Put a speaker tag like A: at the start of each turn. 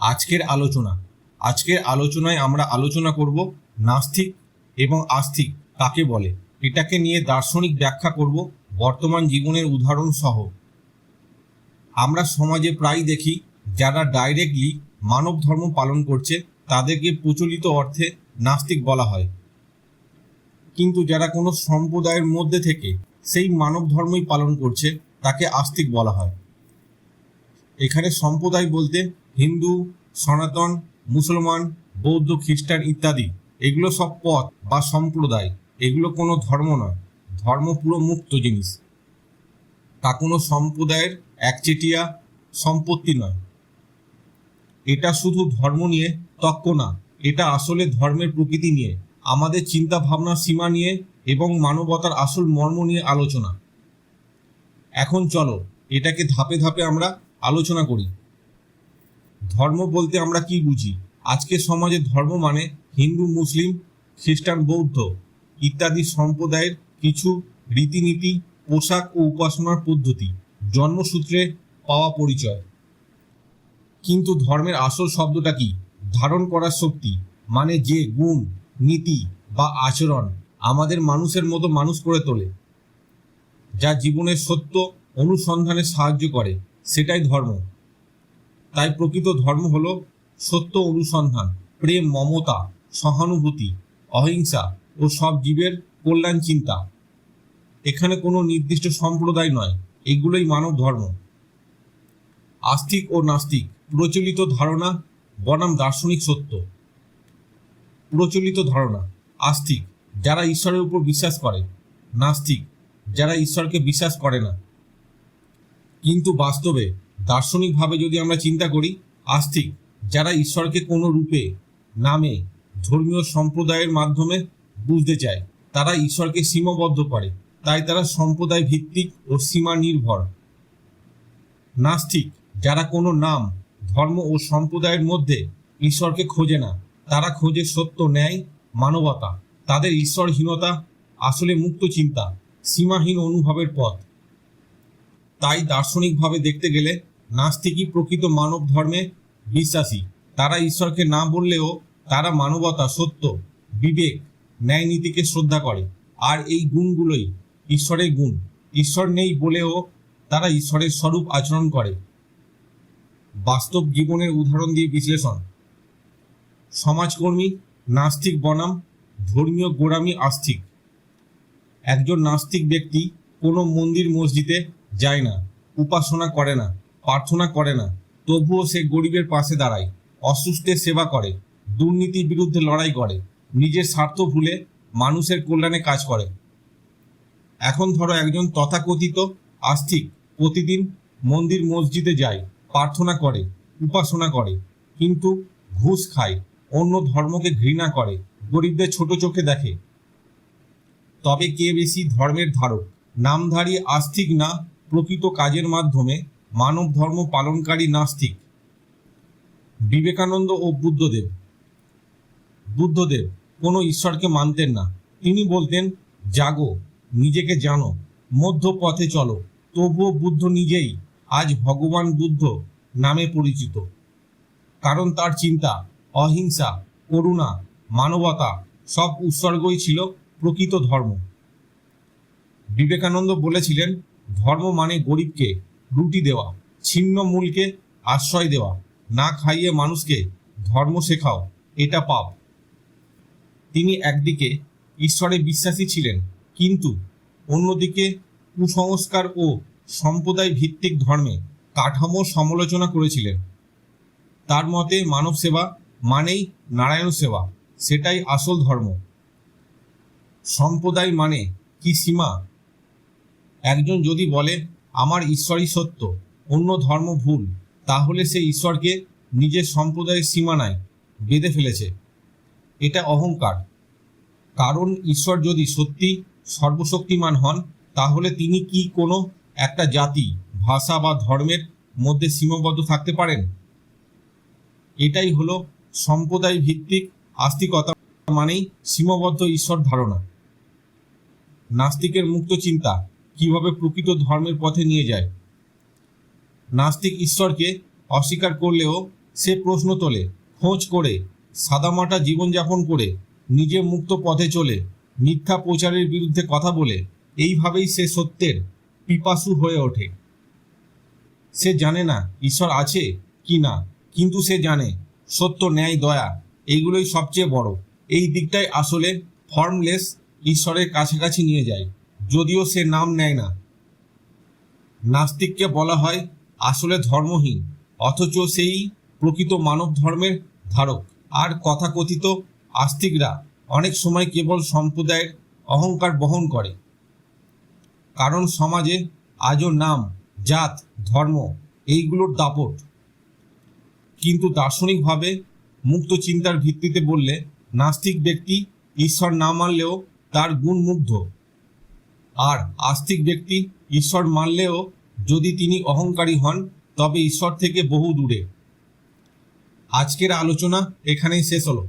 A: আজকের আলোচনা। আজকের আলোচনায় আমরা আলোচনা করব নাস্তিক এবং আস্তিক কাকে বলে? এটাকে নিয়ে দার্শনিক ব্যাখ্যা করব বর্তমান জীবনের উদাহরণ সহ আমরা সমাজে প্রায় দেখি যারা ডাইরেক্টলি মানব ধর্ম পালন করছে, তাদেরকে প্রচলিত অর্থে নাস্তিক বলা হয়। কিন্তু যারা কোনো সম্প্রদায়ের মধ্যে থেকে সেই মানব ধর্মই পালন করছে, তাকে আস্তিক বলা হয়। এখানে সম্প্রদায় বলতে হিন্দু সনাতন, মুসলমান, বৌদ্ধ, খ্রিস্টান ইত্যাদি। এগুলো সব পথ বা সম্প্রদায়। এগুলো কোনো ধর্ম নয়। ধর্ম পুরো মুক্ত জিনিস। তা কোনো সম্প্রদায়ের একচেটিয়া সম্পত্তি নয়। এটা শুধু ধর্ম নিয়ে তক্ক না, এটা আসলে ধর্মের প্রকৃতি নিয়ে, আমাদের চিন্তা ভাবনার সীমা নিয়ে এবং মানবতার আসল মর্ম নিয়ে আলোচনা। এখন চলো, এটাকে ধাপে ধাপে আমরা আলোচনা করি। ধর্ম বলতে আমরা কি বুঝি? আজকের সমাজে ধর্ম মানে হিন্দু, মুসলিম, খ্রিস্টান, বৌদ্ধ ইত্যাদি সম্প্রদায়ের কিছু রীতিনীতি, পোশাক ও উপাসনার পদ্ধতি, জন্মসূত্রে পাওয়া পরিচয়। কিন্তু ধর্মের আসল শব্দটা কি? ধারণ করার শক্তি মানে যে গুণ, নীতি বা আচরণ আমাদের মানুষের মতো মানুষ করে তোলে, যা জীবনের সত্য অনুসন্ধানে সাহায্য করে, সেটাই ধর্ম। তাই প্রকৃত ধর্ম হল সত্য অনুসন্ধান, প্রেম, মমতা, সহানুভূতি, অহিংসা ও সব জীবের কল্যাণ চিন্তা। এখানে কোনো নির্দিষ্ট সম্প্রদায় নয়, এগুলোই মানব ধর্ম। আস্তিক ও নাস্তিক, প্রচলিত ধারণা বনাম দার্শনিক সত্য। প্রচলিত ধারণা, আস্তিক, যারা ঈশ্বরের উপর বিশ্বাস করে, নাস্তিক, যারা ঈশ্বরকে বিশ্বাস করে না। কিন্তু বাস্তবে দার্শনিকভাবে যদি আমরা চিন্তা করি, আস্তিক যারা ঈশ্বরকে কোনো রূপে, নামে, ধর্মীয় সম্প্রদায়ের মাধ্যমে বুঝতে চায়, তারা ঈশ্বরকে সীমাবদ্ধ করে। তাই তারা সম্প্রদায় ভিত্তিক ও সীমা নির্ভর। নাস্তিক যারা কোনো নাম, ধর্ম ও সম্প্রদায়ের মধ্যে ঈশ্বরকে খোঁজে না, তারা খোঁজে সত্য, ন্যায়, মানবতা। তাদের ঈশ্বরহীনতা আসলে মুক্ত চিন্তা, সীমাহীন অনুভবের পথ। তাই দার্শনিকভাবে দেখতে গেলে নাস্তিকই প্রকৃত মানব ধর্মে বিশ্বাসী। তারা ঈশ্বরকে না বললেও তারা মানবতা, সত্য, বিবেক, ন্যায় নীতিকে শ্রদ্ধা করে। আর এই গুণগুলোই ঈশ্বরের গুণ। ঈশ্বর নেই বলেও তারা ঈশ্বরের স্বরূপ আচরণ করে। বাস্তব জীবনের উদাহরণ দিয়ে বিশ্লেষণ। সমাজকর্মী, নাস্তিক বনাম, ধর্মীয় গোড়ামি আস্তিক। একজন নাস্তিক ব্যক্তি কোনো মন্দির, মসজিদে যায় না, উপাসনা করে না। প্রার্থনা করে না। তবুও সে গরিবের পাশে দাঁড়ায়, অসুস্থের সেবা করে, দুর্নীতির বিরুদ্ধে লড়াই করে, নিজের স্বার্থ ভুলে মানুষের কল্যাণে কাজ করে। এখন ধরো একজন তথাকথিত আস্তিক প্রতিদিন মন্দির মসজিদে যায়, প্রার্থনা করে, উপাসনা করে, কিন্তু ঘুষ খায়, অন্য ধর্মকে ঘৃণা করে, গরিবদের ছোট চোখে দেখে। তবে কে বেশি ধর্মের ধারক, নামধারী আস্তিক না প্রকৃত কাজের মাধ্যমে মানব ধর্ম পালনকারী নাস্তিক বিবেকানন্দ ও বুদ্ধদেব। বুদ্ধদেব কোনো ঈশ্বরকে মানতেন না। তিনি বলতেন, জাগো, নিজেকে জানো মধ্য পথে চলো। তবুও বুদ্ধ নিজেই আজ ভগবান বুদ্ধ নামে পরিচিত। কারণ তার চিন্তা, অহিংসা, করুণা, মানবতা সব উৎসর্গই ছিল প্রকৃত ধর্ম। বিবেকানন্দ বলেছিলেন, ধর্ম মানে গরিবকে রুটি দেওয়া, ছিন্ন মূলকে আশ্রয় দেওয়া, না খাইয়ে মানুষকে ধর্ম শেখাও, এটা পাপ। তিনি একদিকে ঈশ্বরে বিশ্বাসী ছিলেন, কিন্তু অন্যদিকে কুসংস্কার ও সম্প্রদায় ভিত্তিক ধর্মে কাঠামো সমালোচনা করেছিলেন। তার মতে মানব সেবা মানেই নারায়ণ সেবা, সেটাই আসল ধর্ম। সম্প্রদায় মানে কি সীমা? একজন যদি বলে আমার ঈশ্বরই সত্য, অন্য ধর্ম ভুল, তাহলে সে ঈশ্বরকে নিজের সম্প্রদায়ের সীমানায় বেঁধে ফেলেছে। এটা অহংকার। কারণ ঈশ্বর যদি সত্যি সর্বশক্তিমান হন, তাহলে তিনি কি কোনো একটা জাতি, ভাষা বা ধর্মের মধ্যে সীমাবদ্ধ থাকতে পারেন? এটাই হলো সম্প্রদায় ভিত্তিক আস্তিকতা মানেই সীমাবদ্ধ ঈশ্বর ধারণা। নাস্তিকের মুক্ত চিন্তা। কীভাবে প্রকৃত ধর্মের পথে নিয়ে যায়? নাস্তিক ঈশ্বরকে অস্বীকার করলেও সে প্রশ্ন তোলে, খোঁজ করে, সাদামাটা জীবনযাপন করে, নিজে মুক্ত পথে চলে, মিথ্যা প্রচারের বিরুদ্ধে কথা বলে, এইভাবেই সে সত্যের পিপাসু হয়ে ওঠে। সে জানে না ঈশ্বর আছে কি না, কিন্তু সে জানে, সত্য, ন্যায়, দয়া, এইগুলোই সবচেয়ে বড়। এই দিকটাই আসলে ফর্মলেস ঈশ্বরের কাছাকাছি নিয়ে যায়। যদিও সে নাম নেয় না। নাস্তিককে বলা হয় আসলে ধর্মহীন, অথচ সেই প্রকৃত মানব ধর্মের ধারক। আর কথাকথিত আস্তিকরা অনেক সময় কেবল সম্প্রদায়ের অহংকার বহন করে। কারণ সমাজে আজও নাম, জাত, ধর্ম এইগুলোর দাপট। কিন্তু দার্শনিকভাবে মুক্ত চিন্তার ভিত্তিতে বললে, নাস্তিক ব্যক্তি ঈশ্বর না মানলেও তার গুণ মুগ্ধ। আর আস্তিক ব্যক্তি ঈশ্বর মানলেও যদি তিনি অহংকারী হন, তবে ঈশ্বর থেকে বহু দূরে আজকের আলোচনা এখানেই শেষ হলো।